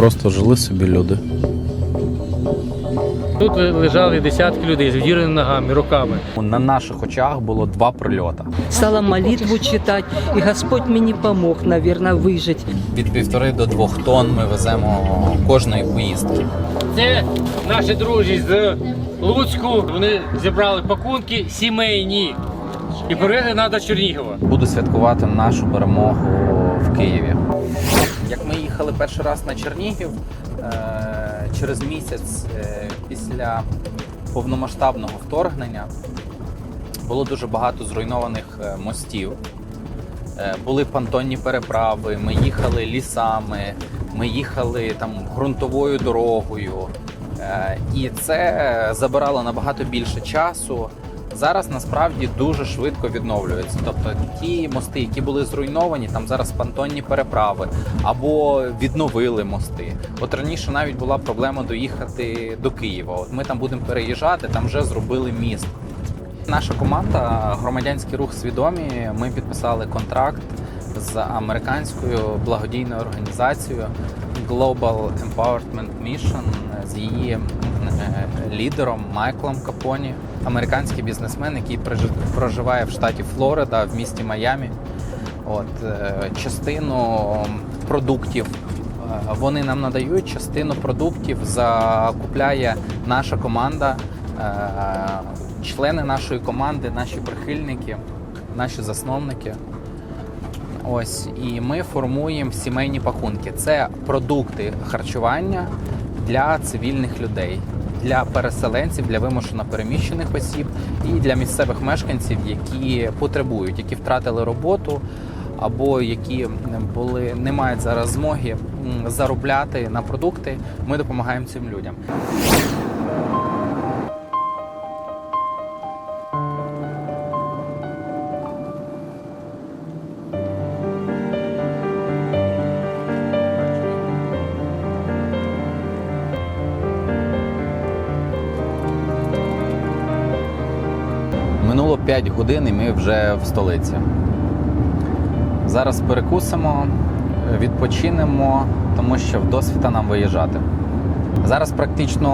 просто жили собі люди. Тут лежали десятки людей з відірваними ногами, руками. На наших очах було два прильоти. Стала молитву читать, и Господь мені помог, наверное, выжить. Від півтори до двох тонн ми веземо кожної поїздки. Це наші друзі з Луцьку. Вони зібрали пакунки сімейні і привезли нас до Чернігова. Буду святкувати нашу перемогу в Києві. Як ми їхали перший раз на Чернігів, е, через місяць е, після повномасштабного вторгнення було дуже багато зруйнованих е, мостів. Були понтонні переправи, ми їхали лісами, ми їхали там ґрунтовою дорогою. І це забирало набагато більше часу. Зараз насправді дуже швидко відновлюється. Тобто ті мости, які були зруйновані, там зараз понтонні переправи або відновили мости. От раніше навіть була проблема доїхати до Києва. От ми там будемо переїжджати, там вже зробили міст. Наша команда, громадянський рух свідомі. Ми підписали контракт з американською благодійною організацією Global Empowerment Mission з її е, лідером Майклом Капоні, американський бізнесмен, який проживає в штаті Флорида в місті Майамі. От е, частину продуктів е, вони нам надають, частину продуктів закупляє наша команда, члени нашої команди, наші прихильники, наші засновники. Ось і ми формуємо сімейні пакунки. Це продукти харчування для цивільних людей, для переселенців, для вимушено переміщених осіб і для місцевих мешканців, які потребують, які втратили роботу або які були не мають зараз змоги заробляти на продукти. Ми допомагаємо цим людям. 5 годин і ми вже в столиці. Зараз перекусимо, відпочинемо, тому що в досвіта нам виїжджати. Зараз практично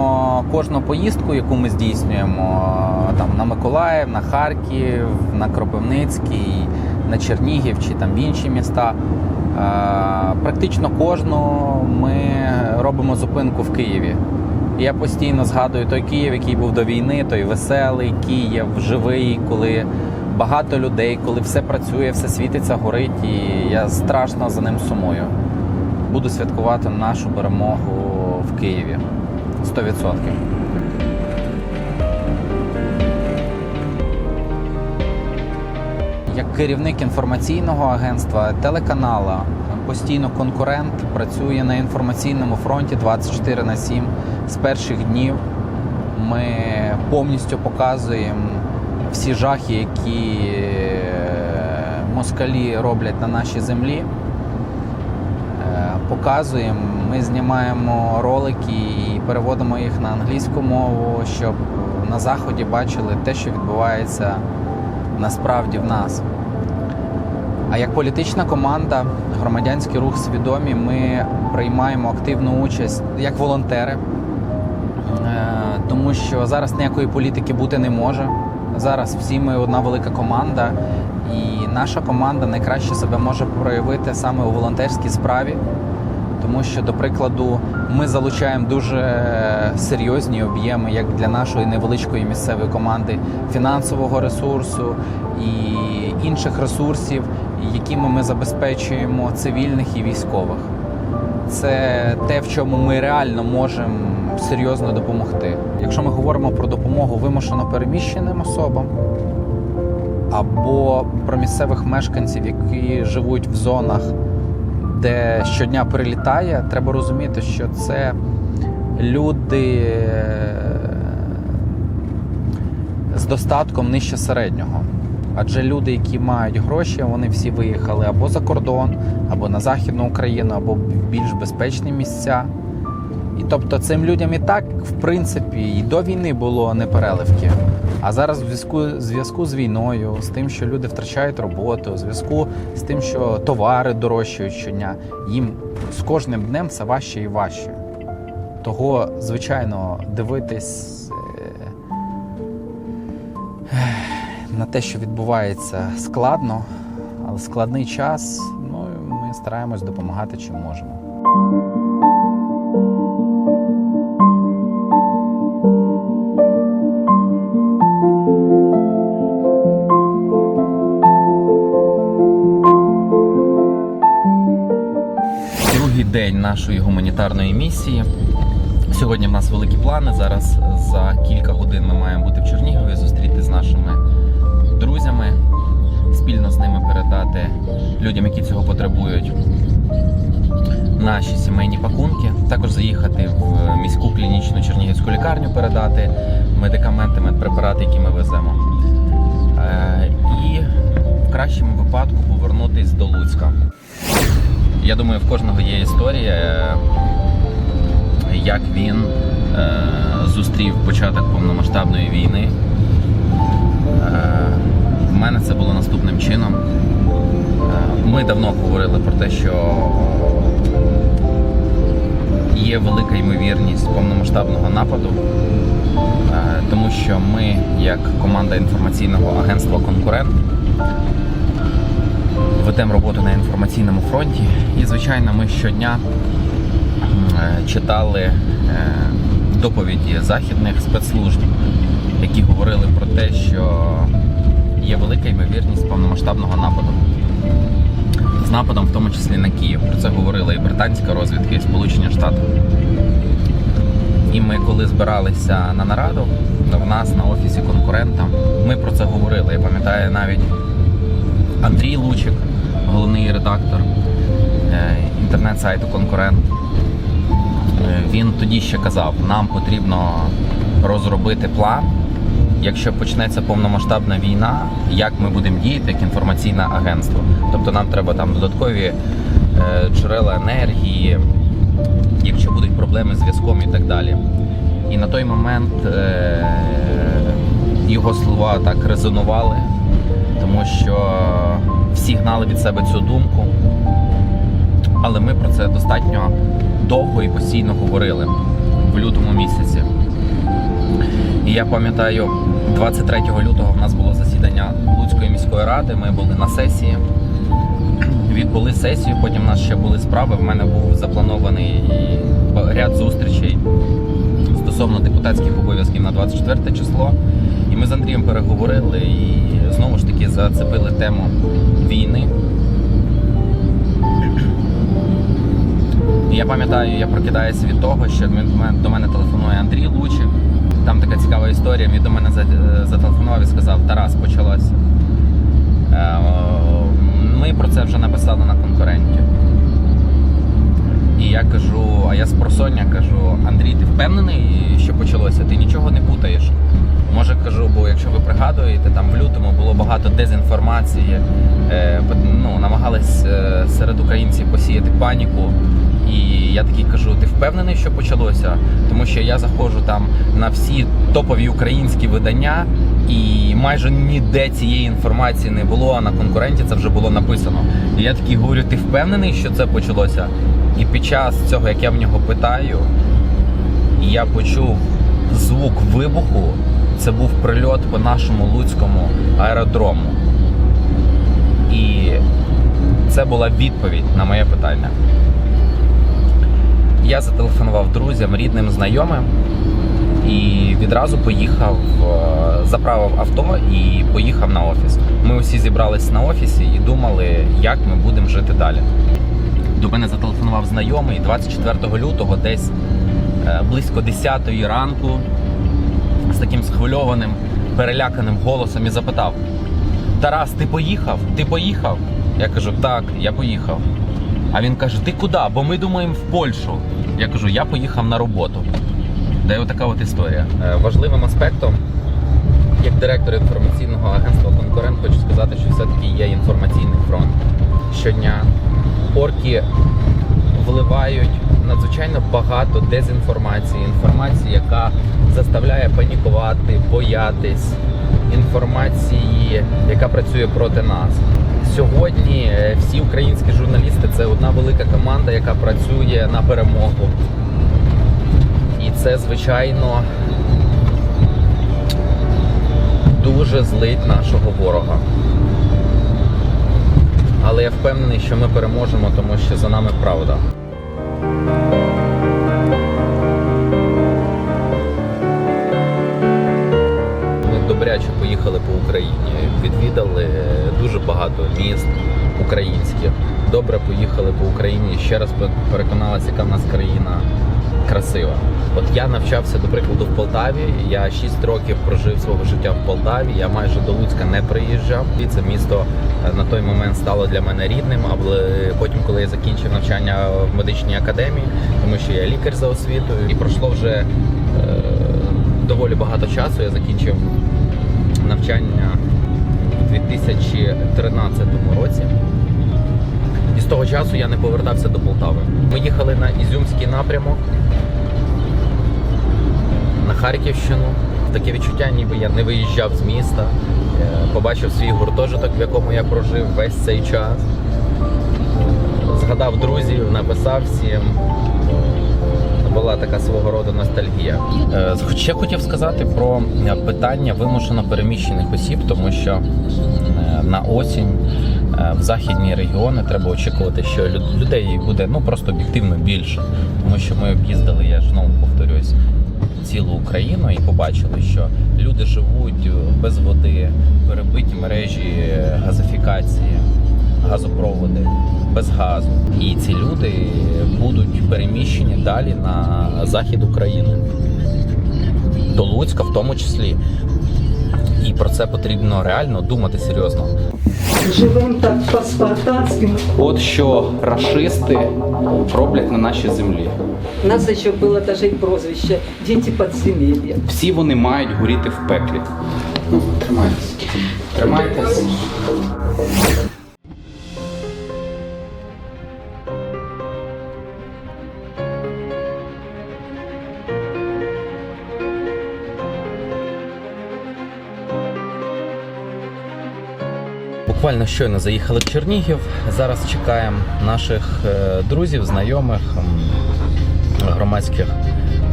кожну поїздку, яку ми здійснюємо там на Миколаїв, на Харків, на Кропивницький, на Чернігів чи там в інші міста. е, Практично кожну ми робимо зупинку в Києві. Я постійно згадую той Київ, який був до війни, той веселий Київ, живий, коли багато людей, коли все працює, все світиться, горить, і я страшно за ним сумую. Буду святкувати нашу перемогу в Києві 100%. Як керівник інформаційного агентства, телеканала, постійно конкурент працює на інформаційному фронті 24 на 7 з перших днів. Ми повністю показуємо всі жахи, які е, москалі роблять на нашій землі. Е, Показуємо, ми знімаємо ролики і переводимо їх на англійську мову, щоб на заході бачили те, що відбувається насправді в нас. А як політична команда, громадянський рух свідомі, ми приймаємо активну участь як волонтери, тому що зараз ніякої політики бути не може. Зараз всі ми одна велика команда, і наша команда найкраще себе може проявити саме у волонтерській справі. Тому що, до прикладу, ми залучаємо дуже серйозні об'єми, як для нашої невеличкої місцевої команди, фінансового ресурсу і інших ресурсів, якими ми забезпечуємо цивільних і військових. Це те, в чому ми реально можемо серйозно допомогти. Якщо ми говоримо про допомогу вимушено переміщеним особам або про місцевих мешканців, які живуть в зонах, де щодня прилітає, треба розуміти, що це люди е, з достатком нижче середнього. Адже люди, які мають гроші, вони всі виїхали або за кордон, або на Західну Україну, або в більш безпечні місця. І тобто цим людям і так, в принципі, і до війни було непереливки. А зараз в зв'язку зв'язку з війною, з тим, що люди втрачають роботу, в зв'язку з тим, що товари дорожчають щодня, їм з кожним днем все важче і важче. Того, звичайно, дивитись е, на те, що відбувається, складно, але складний час. Ну ми стараємось допомагати чим можемо. День нашої гуманітарної місії. Сьогодні в нас великі плани. Зараз за кілька годин ми маємо бути в Чернігові, зустріти з нашими друзями, спільно з ними передати людям, які цього потребують, наші сімейні пакунки. Також заїхати в міську клінічну чернігівську лікарню, передати медикаменти, медпрепарати, які ми веземо. Е, І в кращому випадку повернутись до Луцька. Я думаю, в кожного є історія, е, як він е, зустрів початок повномасштабної війни. Е, в мене це було наступним чином. Ми давно говорили про те, що є велика ймовірність повномасштабного нападу, тому що ми, як команда інформаційного агентства Конкурент, ведемо роботу на інформаційному фронті. І, звичайно, ми щодня е, читали е, доповіді західних спецслужб, які говорили про те, що є велика ймовірність повномасштабного нападу. З нападом, в тому числі на Київ. Про це говорила і британська розвідка, і Сполучені Штати. І ми, коли збиралися на нараду, в нас на офісі конкурента, ми про це говорили. Я пам'ятаю навіть Андрій Лучик, головний редактор е, інтернет-сайту Конкурент. Е, Він тоді ще казав, нам потрібно розробити план, якщо почнеться повномасштабна війна, як ми будемо діяти як інформаційне агентство. Тобто нам треба там додаткові е, джерела енергії, якщо будуть проблеми з зв'язком і так далі. І на той момент його слова так резонували, тому що всі гнали від себе цю думку. Але ми про це достатньо довго і постійно говорили в лютому місяці. І я пам'ятаю, 23 лютого в нас було засідання Луцької міської ради. Ми були на сесії. Відбули сесію, потім у нас ще були справи. В мене був запланований ряд зустрічей стосовно депутатських обов'язків на 24 число. Ми з Андрієм переговорили і знову ж таки зацепили тему війни. Я пам'ятаю, я прокидаюся від того, що до мене- телефонує Андрій Лучик. Там така цікава історія. Він до мене зателефонував і сказав: Тарас, почалося. Е, Ми про це вже написали на конкуренті. І я кажу, а я з просоння кажу, Андрій, ти впевнений, що почалося? Ти нічого не путаєш. Може кажу, бо якщо ви пригадуєте, там в лютому було багато дезінформації, е, ну, намагались е, серед українців посіяти паніку. І я такий кажу: ти впевнений, що почалося? Тому що я заходжу там на всі топові українські видання, і майже ніде цієї інформації не було. А на конкуренті це вже було написано. І я такий говорю: ти впевнений, що це почалося? І під час цього, як я в нього питаю, я почув звук вибуху. Це був прильот по нашому луцькому аеродрому. І це була відповідь на моє питання. Я зателефонував друзям, рідним, знайомим і відразу поїхав, е, заправив авто і поїхав на офіс. Ми усі зібрались на офісі і думали, як ми будемо жити далі. До мене зателефонував знайомий 24 лютого, десь е, близько 10 ранку, з таким схвильованим, переляканим голосом і запитав: Тарас, ти поїхав? Ти поїхав? Я кажу, так, я поїхав. А він каже: Ти куди? Бо ми думаємо в Польщу. Я кажу, я поїхав на роботу. Де отака от історія. Е, Важливим аспектом, як директор інформаційного агентства Конкурент, хочу сказати, що все-таки є інформаційний фронт. Щодня орки вливають надзвичайно багато дезінформації, інформації, яка заставляє панікувати, боятись, інформації, яка працює проти нас. Сьогодні е, всі українські журналісти це одна велика команда, яка працює на перемогу. І це, звичайно, дуже злить нашого ворога. Але я впевнений, що ми переможемо, тому що за нами правда. Ми добряче поїхали по Україні, відвідали дуже багато міст українських. Добре поїхали по Україні. Ще раз пе- переконалися, яка в нас країна красива. От я навчався, до прикладу, в Полтаві. Я 6 років прожив свого життя в Полтаві. Я майже до Луцька не приїжджав. І це місто е, на той момент стало для мене рідним. Але потім, коли я закінчив навчання в медичній академії, тому що я лікар за освітою, і пройшло вже е, доволі багато часу. Я закінчив навчання у 2013 році. І з того часу я не повертався до Полтави. Ми їхали на Ізюмський напрямок, на Харківщину. Таке відчуття, ніби я не виїжджав з міста. Е, Побачив свій гуртожиток, в якому я прожив весь цей час. Згадав друзів, написав всім. Була така свого роду ностальгія. Е, Ще хотів сказати про е, питання вимушено переміщених осіб, тому що на осінь в західні регіони треба очікувати, що людей буде ну просто об'єктивно більше, тому що ми об'їздили, я ж знову повторюсь, цілу Україну і побачили, що люди живуть без води, перебиті мережі газифікації, газопроводи, без газу. І ці люди будуть переміщені далі на захід України, до Луцька в тому числі. І про це потрібно реально думати серйозно. Живем так по-спартанськи. От що рашисти роблять на нашій землі. У нас ще було навіть и прозвище Діти подземелья». Всі вони мають горіти в пеклі. Ну, тримайтесь. Тримайтесь. Буквально щойно заїхали в Чернігів. Зараз чекаємо наших е, друзів, знайомих, громадських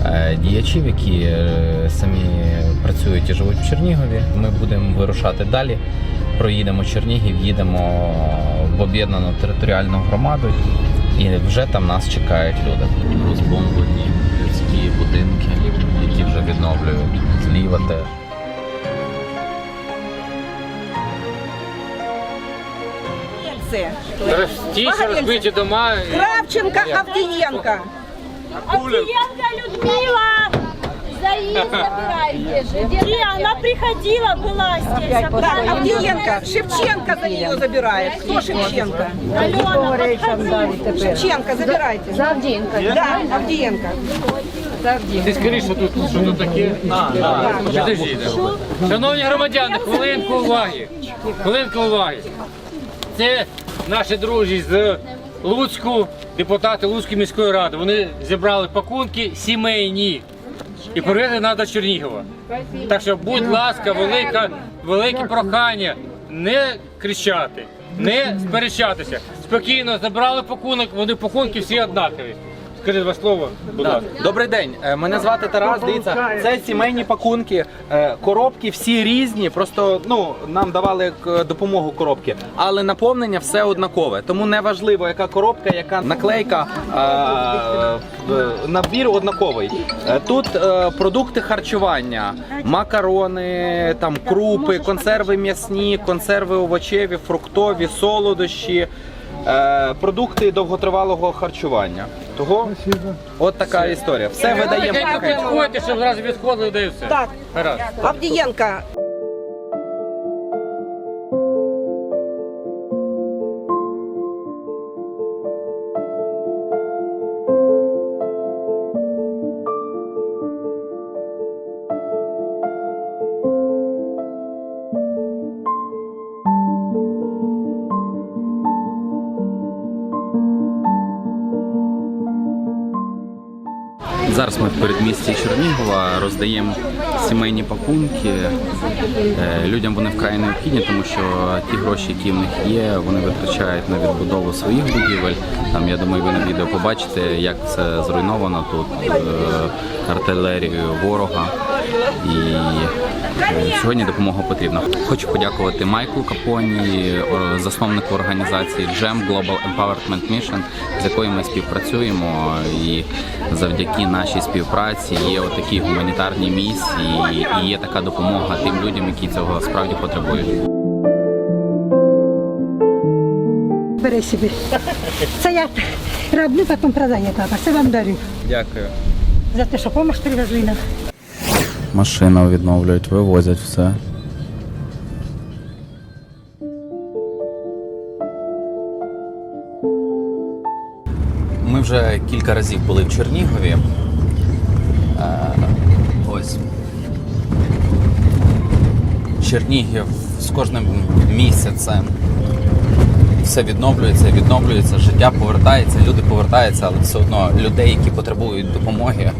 е, діячів, які е, самі працюють і живуть в Чернігові. Ми будемо вирушати далі. Проїдемо Чернігів, їдемо в об'єднану територіальну громаду, і вже там нас чекають люди. Розбомблені людські будинки, які вже відновлюють зліва теж. Це. Ті, розбиті дома. Кравченко, Авдієнко. Авдієнка Людмила! Где она приходила, была здесь. Да, Авдієнко. Шевченко за нее забирает. Кто Шевченко? Алена, подходи. Шевченко, забирайте. За Авдієнко? Да, Авдієнко. Ти тут, що тут таке. Підожди. Шановні громадяни, хвилинку уваги. Хвилинку уваги. Це наші друзі з Луцьку, депутати Луцької міської ради. Вони зібрали пакунки сімейні і привезли нас до Чернігова. Так що, будь ласка, велика, велике прохання не кричати, не сперечатися. Спокійно забрали пакунок, вони пакунки всі однакові. Скажіть два слова, будь ласка. Добрий день. Е, Мене звати Тарас. Дивіться, це сімейні пакунки. Е, Коробки всі різні. Просто ну нам давали к- допомогу коробки, але наповнення все однакове. Тому не важливо, яка коробка, яка наклейка. е, Набір однаковий. Е, Тут е, продукти харчування, макарони, там крупи, консерви м'ясні, консерви овочеві, фруктові, солодощі. Е, Продукти довготривалого харчування. Того от така історія. Все видаємо. Підходьте, щоб зразу відходили, все. Так. Гаразд. Авдієнко. Роздаємо сімейні пакунки. Е, Людям вони вкрай необхідні, тому що ті гроші, які в них є, вони витрачають на відбудову своїх будівель. Там я думаю, ви на відео побачите, як це зруйновано тут е, артилерією ворога. І сьогодні допомога потрібна. Хочу подякувати Майклу Капоні, засновнику організації GEM Global Empowerment Mission, з якою ми співпрацюємо. І завдяки нашій співпраці є отакі гуманітарні місії і є така допомога тим людям, які цього справді потребують. Бери собі. Це я роблю, потім продаю тата. Це вам дарю. Дякую. За те, що помощь привезли нам. Машину відновлюють, вивозять все. Ми вже кілька разів були в Чернігові. Е, ось. Чернігів з кожним місяцем все відновлюється, відновлюється, життя повертається, люди повертаються, але все одно людей, які потребують допомоги,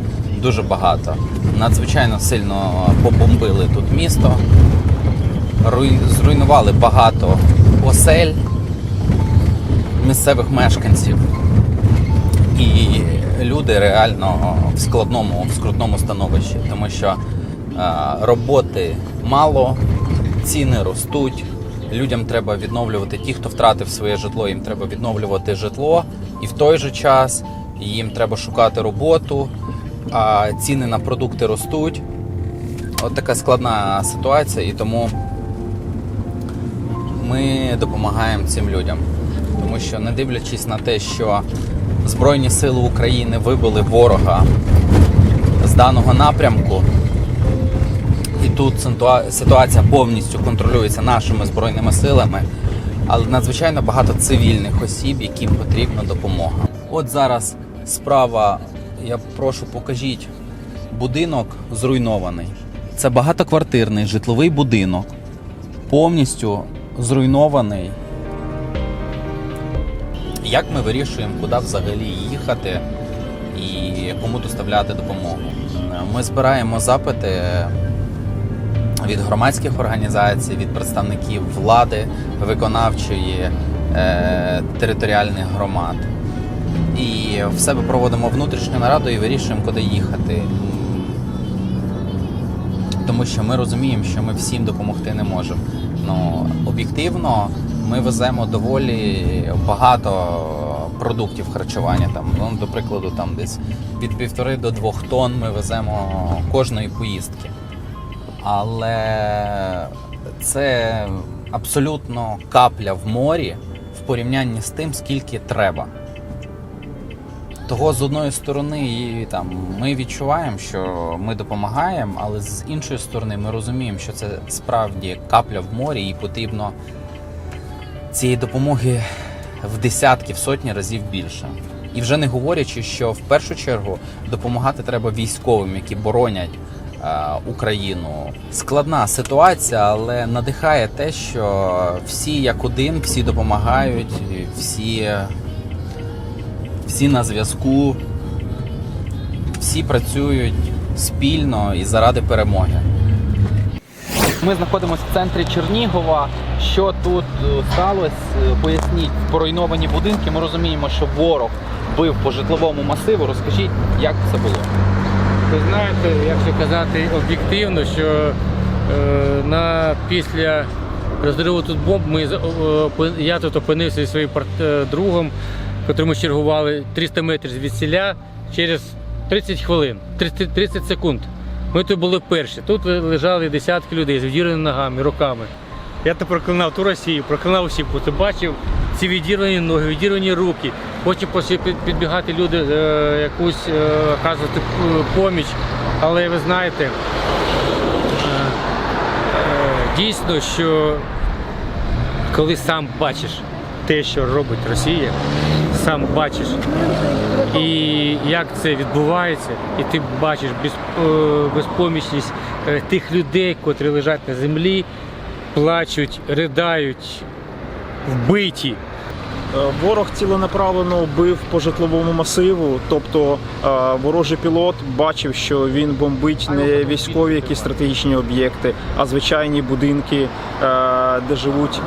дуже багато. Надзвичайно сильно побомбили тут місто, зруйнували багато осель місцевих мешканців. І люди реально в складному, в скрутному становищі, тому що е, роботи мало, ціни ростуть. Людям треба відновлювати ті, хто втратив своє житло, їм треба відновлювати житло, і в той же час їм треба шукати роботу, а ціни на продукти ростуть. От така складна ситуація, і тому ми допомагаємо цим людям. Тому що, не дивлячись на те, що Збройні сили України вибили ворога з даного напрямку, і тут ситуація повністю контролюється нашими збройними силами, але надзвичайно багато цивільних осіб, яким потрібна допомога. От зараз справа, я прошу, покажіть будинок зруйнований. Це багатоквартирний житловий будинок, повністю зруйнований. Як ми вирішуємо, куди взагалі їхати і кому доставляти допомогу? Ми збираємо запити від громадських організацій, від представників влади, виконавчої, е, територіальних громад. І в себе проводимо внутрішню нараду і вирішуємо, куди їхати. Тому що ми розуміємо, що ми всім допомогти не можемо. Ну, об'єктивно, ми веземо доволі багато продуктів харчування. Там, ну, до прикладу, там десь від півтори до двох тонн ми веземо кожної поїздки. Але це абсолютно капля в морі в порівнянні з тим, скільки треба. Того з одної сторони і, там, ми відчуваємо, що ми допомагаємо, але з іншої сторони ми розуміємо, що це справді капля в морі, і потрібно цієї допомоги в десятки, в сотні разів більше. І вже не говорячи, що в першу чергу допомагати треба військовим, які боронять е, Україну. Складна ситуація, але надихає те, що всі як один, всі допомагають, всі всі на зв'язку, всі працюють спільно і заради перемоги. Ми знаходимося в центрі Чернігова. Що тут е, сталося? Е, Поясніть, поруйновані будинки. Ми розуміємо, що ворог бив по житловому масиву. Розкажіть, як це було? Ви знаєте, якщо казати об'єктивно, що е, на після розриву тут бомб ми е, я тут опинився зі своїм е, другом, котрим ми чергували 300 метрів звідсіля через 30 хвилин, 30, 30 секунд. Ми тут були перші. Тут лежали десятки людей з відірваними ногами, руками. Я то проклинав ту Росію, проклинав усіх, бо ти бачив ці відірвані ноги, відірвані руки. Потім підбігати люди, е, якусь е, оказувати е, поміч. Але ви знаєте, дійсно, що коли сам бачиш те, що робить Росія, сам бачиш, і як це відбувається, і ти бачиш е, безпомічність е, тих людей, котрі лежать на землі, плачуть, ридають, вбиті. Ворог ціленаправлено бив по житловому масиву, тобто е, ворожий пілот бачив, що він бомбить не військові якісь стратегічні об'єкти, а звичайні будинки, е, де живуть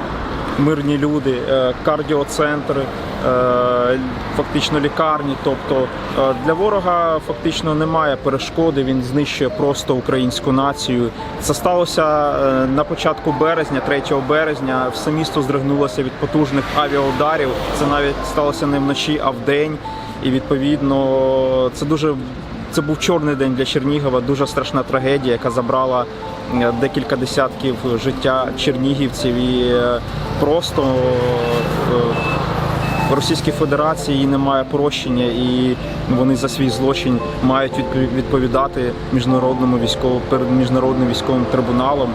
мирні люди, е, кардіоцентри, е, фактично лікарні. Тобто е, для ворога фактично немає перешкоди. Він знищує просто українську націю. Це сталося на початку березня, 3 березня. Все місто здригнулося від потужних авіаударів. Це навіть сталося не вночі, а вдень. І відповідно це дуже це був чорний день для Чернігова, дуже страшна трагедія, яка забрала декілька десятків життя чернігівців і е, просто е, в Російській Федерації немає прощення, і вони за свій злочин мають відпов- відповідати міжнародному військово перед міжнародним військовим трибуналом.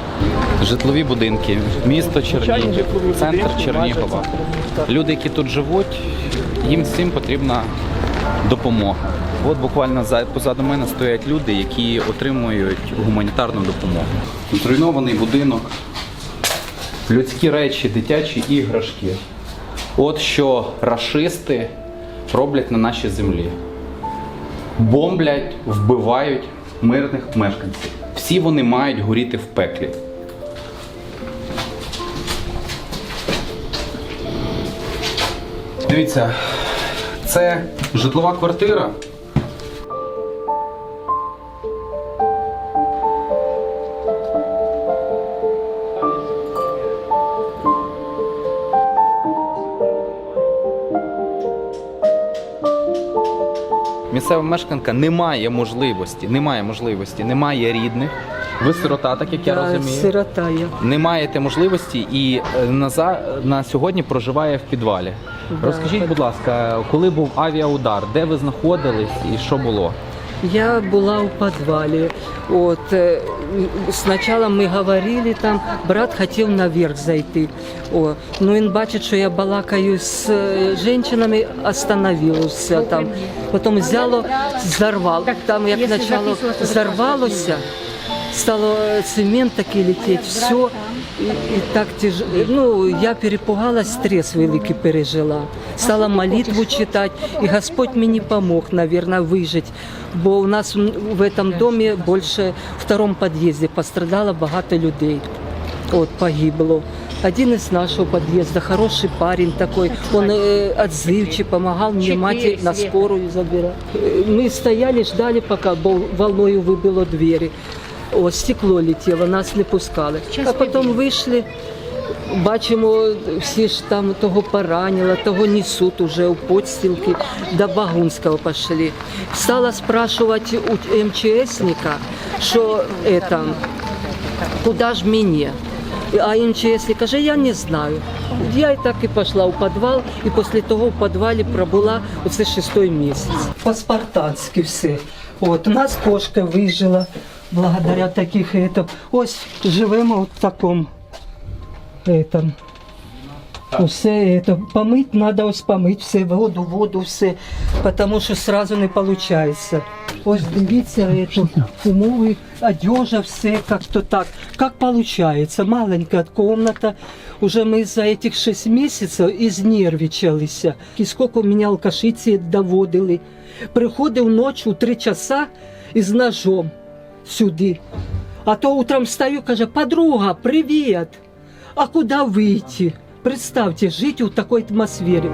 Житлові будинки, місто Чернігів, центр Чернігова. Люди, які тут живуть, їм всім потрібна допомога. От буквально позаду мене стоять люди, які отримують гуманітарну допомогу. Зруйнований будинок, людські речі, дитячі іграшки. От що рашисти роблять на нашій землі. Бомблять, вбивають мирних мешканців. Всі вони мають горіти в пеклі. Дивіться, це житлова квартира. Місцева мешканка не має можливості, немає можливості, немає рідних. Ви сирота, так як я Да, розумію. сирота я. Не маєте можливості і е, на, за, на сьогодні проживає в підвалі. Да, Розкажіть, будь ласка, коли був авіаудар, де ви знаходились і що було? Я була у подвале. Вот. э, Сначала мы говорили там, брат хотел наверх зайти. О, ну він бачить, що я балакаю з е, жінками, остановився там. Потім взяло, взорвало. Там як почало взорвалося, стало е, цемент такий летіти, все. І, і так тяж... ну, я перепугалась, стрес великий пережила. Стала молитву читати, і Господь мені помог, наверное, вижити. Бо у нас м, в этом домі більше в втором під'їзді пострадало багато людей. Вот, погибло. Один из нашего подъезда, хороший парень такой, он э, отзывчивый, помогал мне мать на скорую забирать. Э, Мы стояли, ждали, пока бол- волною выбило двери. О, стекло летело, нас не пускали. А потім вийшли, бачимо, всі ж там того поранило, того несуть уже у подстилки, до Багунського пішли. Стала спрашивати у МЧСника, що это, куда ж мені? А МЧСник каже, я не знаю. Я і так і пішла у підвал, і після того в підвалі пробула оце шестой місяць. По-спартанськи все. От, у нас кошка вижила благодаря таких етап. Ось живемо в такому этом. Усе это помыть надо ось помыть все воду, воду, все, потому що сразу не виходить. Ось дивіться, это, умови, одежа, все як-то так. Как получается, маленька комната. Уже ми за этих 6 місяців ізнервичалися. І скільки мене алкаші ці доводили. Приходив ночі у 3 часа із ножом сюди. А то утром встаю, каже, подруга, привіт. А куди вийти? Представте, жити у такій атмосфері.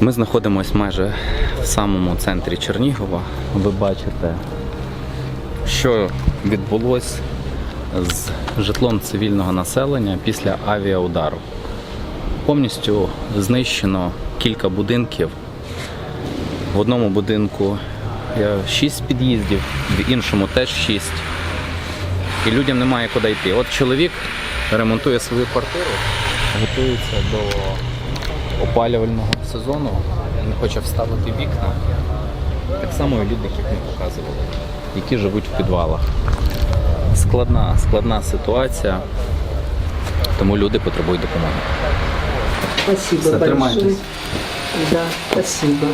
Ми знаходимося майже в самому центрі Чернігова. Ви бачите, що відбулось з житлом цивільного населення після авіаудару. Повністю знищено кілька будинків. В одному будинку 6 під'їздів, в іншому теж 6. І людям немає куди йти. От чоловік ремонтує свою квартиру, готується до опалювального сезону, не хоче вставити вікна. Так само і люди, яких ми показували, які живуть в підвалах. Складна, складна ситуація, тому люди потребують допомоги. Спасибо большое. Да, спасибо.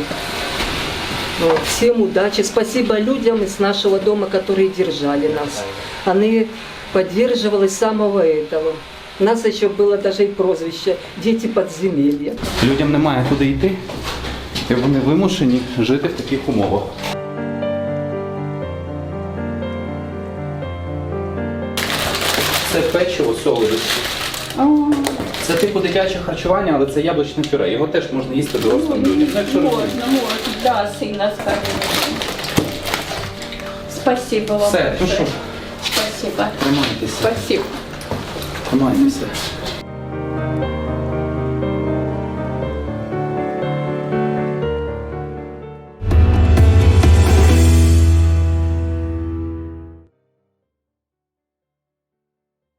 Вот, всем удачи. Спасибо людям из нашего дома, которые держали нас. Они поддерживали с самого этого. У нас еще было даже и прозвище «Дети подземелья». Людям немає куди йти, і вони вимушені жити в таких умовах. Це печиво солодощі. Це типу дитяче харчування, але це яблучне пюре. Його теж можна їсти дорослим людям. Ну, якщо розумієте. можно, да, сына скажем. Спасибо вам Все, ну що, Спасибо. тримайтеся. Спасибо. Тримайтеся.